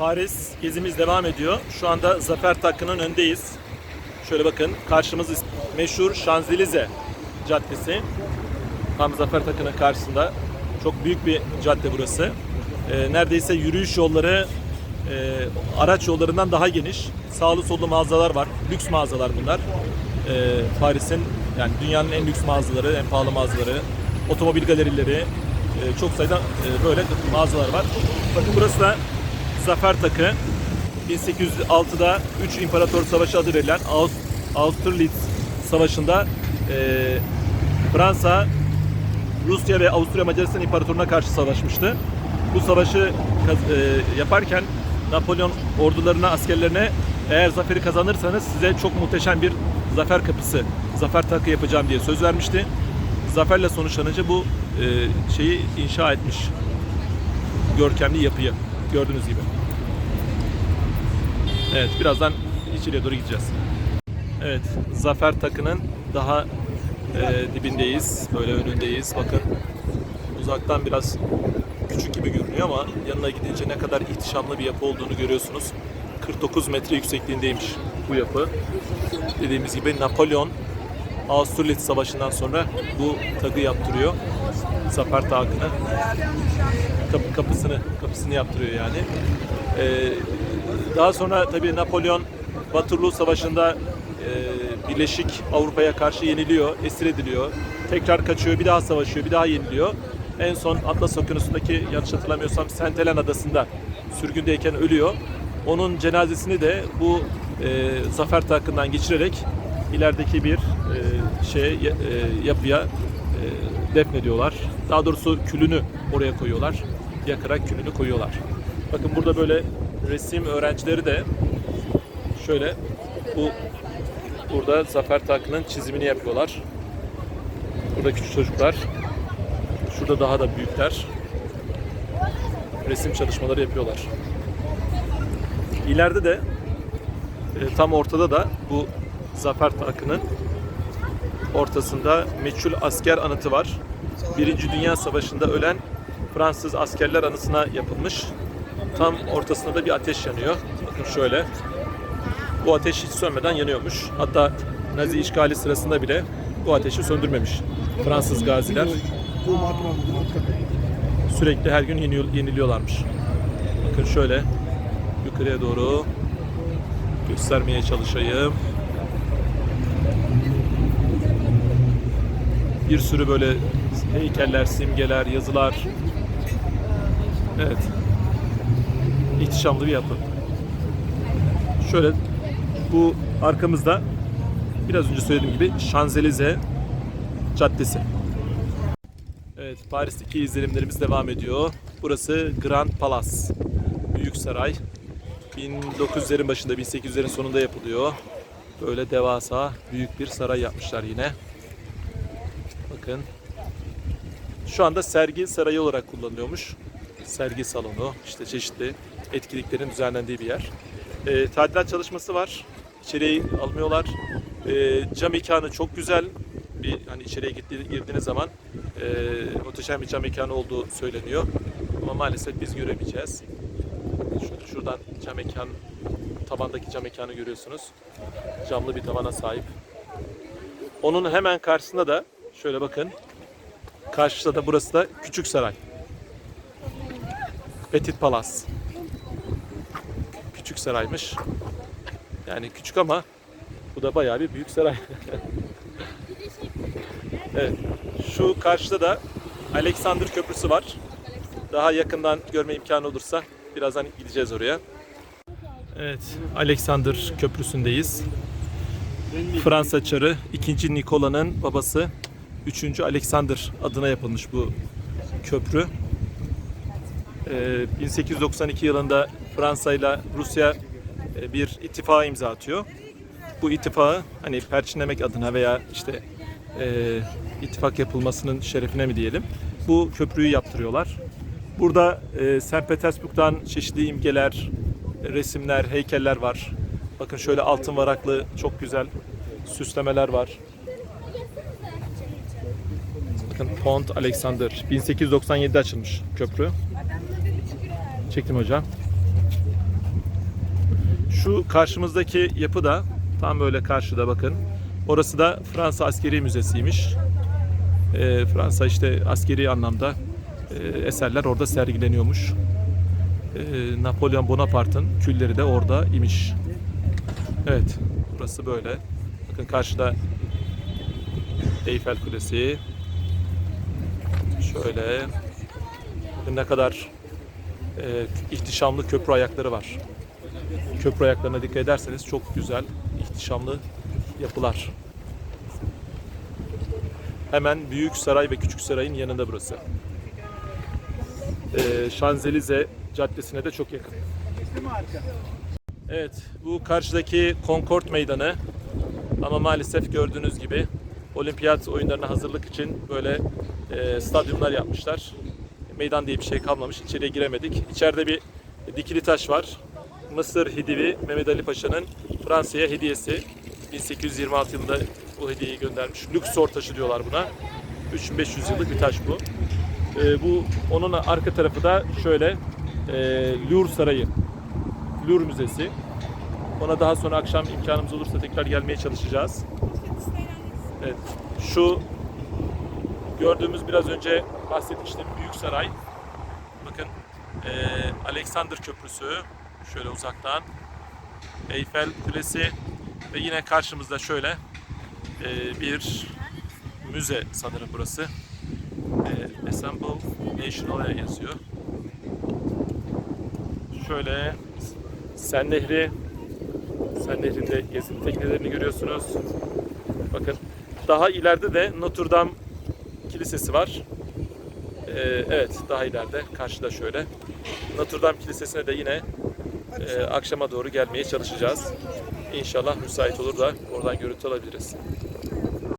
Paris gezimiz devam ediyor. Şu anda Zafer Takı'nın önündeyiz. Şöyle bakın karşımız meşhur Şanzelize Caddesi. Tam Zafer Takı'nın karşısında. Çok büyük bir cadde burası. Ee, neredeyse yürüyüş yolları e, araç yollarından daha geniş. Sağlı sollu mağazalar var. Lüks mağazalar bunlar. Ee, Paris'in yani dünyanın en lüks mağazaları, en pahalı mağazaları, otomobil galerileri, e, çok sayıda e, böyle mağazalar var. Bakın burası da Zafer Takı. 1806'da 3 İmparator Savaşı adı verilen Aus- Austerlitz Savaşı'nda e, Fransa, Rusya ve Avusturya Macaristan İmparatorluğu'na karşı savaşmıştı. Bu savaşı e, yaparken Napolyon ordularına, askerlerine eğer zaferi kazanırsanız size çok muhteşem bir zafer kapısı, zafer takı yapacağım diye söz vermişti. Zaferle sonuçlanınca bu e, şeyi inşa etmiş. Görkemli yapıyı gördüğünüz gibi. Evet, birazdan içeriye doğru gideceğiz. Evet, Zafer Takı'nın daha e, dibindeyiz. Böyle önündeyiz. Bakın uzaktan biraz küçük gibi görünüyor ama yanına gidince ne kadar ihtişamlı bir yapı olduğunu görüyorsunuz. 49 metre yüksekliğindeymiş bu yapı. Dediğimiz gibi Napolyon Austerlitz Savaşı'ndan sonra bu tagı yaptırıyor. Zafer Takı'nı. Kapı, kapısını kapısını yaptırıyor yani. Ee, daha sonra tabii Napolyon Waterloo Savaşı'nda e, Birleşik Avrupa'ya karşı yeniliyor, esir ediliyor. Tekrar kaçıyor, bir daha savaşıyor, bir daha yeniliyor. En son Atlas Okyanusu'ndaki yanlış hatırlamıyorsam Saint Helen Adası'nda sürgündeyken ölüyor. Onun cenazesini de bu e, zafer takından geçirerek ilerideki bir e, şey e, yapıya e, defnediyorlar. Daha doğrusu külünü oraya koyuyorlar. Yakarak külünü koyuyorlar. Bakın burada böyle resim öğrencileri de şöyle bu burada Zafer Takı'nın çizimini yapıyorlar. Burada küçük çocuklar. Şurada daha da büyükler. Resim çalışmaları yapıyorlar. İleride de e, tam ortada da bu Zafer Takı'nın ortasında meçhul asker anıtı var. Birinci Dünya Savaşı'nda ölen Fransız askerler anısına yapılmış. Tam ortasında da bir ateş yanıyor. Bakın şöyle. Bu ateş hiç sönmeden yanıyormuş. Hatta Nazi işgali sırasında bile bu ateşi söndürmemiş. Fransız gaziler sürekli her gün yeniliyor- yeniliyorlarmış. Bakın şöyle yukarıya doğru göstermeye çalışayım. Bir sürü böyle heykeller, simgeler, yazılar. Evet. İhtişamlı bir yapı. Şöyle bu arkamızda biraz önce söylediğim gibi Şanzelize Caddesi. Evet, Paris'teki izlenimlerimiz devam ediyor. Burası Grand Palace. Büyük Saray. 1900'lerin başında, 1800'lerin sonunda yapılıyor. Böyle devasa, büyük bir saray yapmışlar yine. Bakın. Şu anda sergi sarayı olarak kullanılıyormuş. Sergi salonu, işte çeşitli etkinliklerin düzenlendiği bir yer. E, tadilat çalışması var. İçeriye almıyorlar. E, cam mekanı çok güzel. Bir hani içeriye gitti, girdiğiniz zaman e, muhteşem bir cam mekanı olduğu söyleniyor. Ama maalesef biz göremeyeceğiz. Şöyle şuradan cam mekan, tabandaki cam mekanı görüyorsunuz. Camlı bir tavana sahip. Onun hemen karşısında da şöyle bakın. Karşıda da burası da Küçük Saray. Petit Palace. Küçük saraymış. Yani küçük ama bu da bayağı bir büyük saray. evet. Şu karşıda da Alexander Köprüsü var. Daha yakından görme imkanı olursa birazdan gideceğiz oraya. Evet, Alexander Köprüsü'ndeyiz. Fransa Çarı 2. Nikola'nın babası 3. Alexander adına yapılmış bu köprü. Ee, 1892 yılında Fransa ile Rusya e, bir ittifaka imza atıyor. Bu ittifakı hani perçinlemek adına veya işte e, ittifak yapılmasının şerefine mi diyelim bu köprüyü yaptırıyorlar. Burada e, St. Petersburg'dan çeşitli imgeler, resimler, heykeller var. Bakın şöyle altın varaklı çok güzel süslemeler var. Bakın Pont Alexander 1897'de açılmış köprü. Çektim hocam. Şu karşımızdaki yapı da tam böyle karşıda bakın. Orası da Fransa Askeri Müzesi'ymiş. Ee, Fransa işte askeri anlamda e, eserler orada sergileniyormuş. Ee, Napolyon Bonaparte'ın külleri de orada imiş. Evet, burası böyle. Bakın karşıda Eyfel Kulesi. Şöyle. Ne kadar e, ihtişamlı köprü ayakları var. Köprü ayaklarına dikkat ederseniz çok güzel, ihtişamlı yapılar. Hemen Büyük Saray ve Küçük Saray'ın yanında burası. Ee, Şanzelize Caddesi'ne de çok yakın. Evet, bu karşıdaki Concord Meydanı. Ama maalesef gördüğünüz gibi olimpiyat oyunlarına hazırlık için böyle e, stadyumlar yapmışlar. Meydan diye bir şey kalmamış. İçeriye giremedik. İçeride bir dikili taş var. Mısır Hidivi Mehmet Ali Paşa'nın Fransa'ya hediyesi. 1826 yılında bu hediyeyi göndermiş. Luxor taşı diyorlar buna. 3500 yıllık bir taş bu. Ee, bu onun arka tarafı da şöyle e, Louvre Sarayı. Louvre Müzesi. Ona daha sonra akşam imkanımız olursa tekrar gelmeye çalışacağız. Evet. Şu gördüğümüz biraz önce bahsetmiştim Büyük Saray. Bakın e, Alexander Köprüsü şöyle uzaktan. Eyfel Kulesi ve yine karşımızda şöyle e, bir müze sanırım burası. E, Assemble National yazıyor. Şöyle Sen Nehri Sen Nehri'nde gezinti teknelerini görüyorsunuz. Bakın daha ileride de Notre Dame Kilisesi var. Ee, evet daha ileride karşıda şöyle. Notre Dame Kilisesi'ne de yine e, akşama doğru gelmeye çalışacağız. İnşallah müsait olur da oradan görüntü alabiliriz.